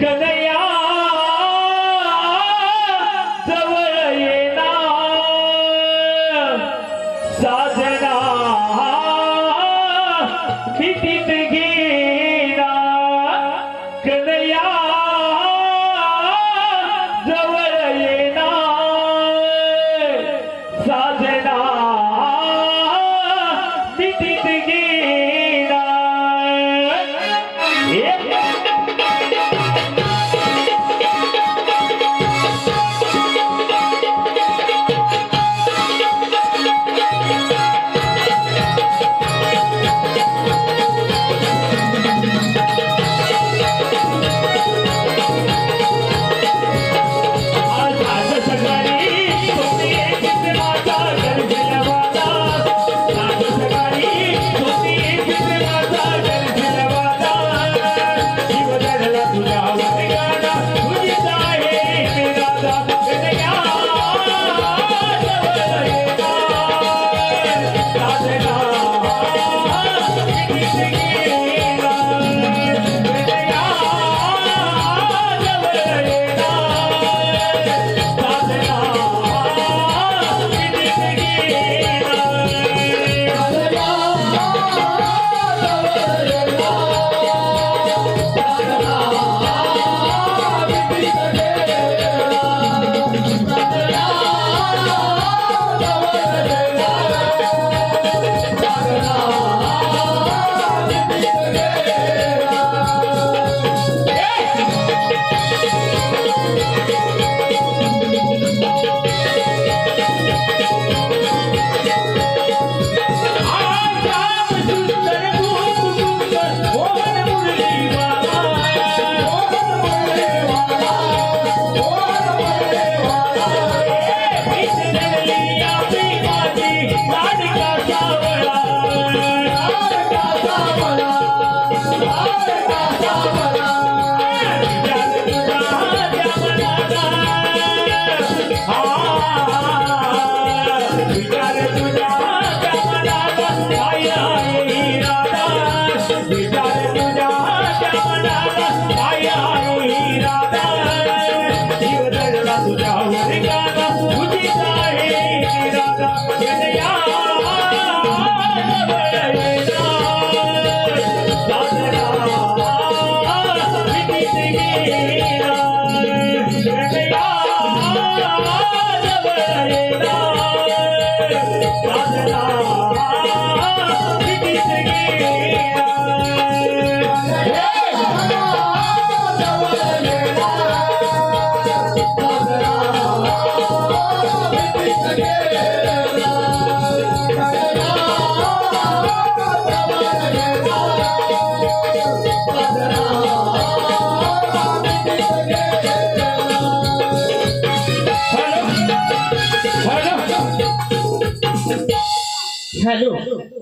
कन्हैया जवळ साजना भीतीत घेणार. कन्हैया जवळ साजना भीतीत घेणार. Hallelujah. 你看六。六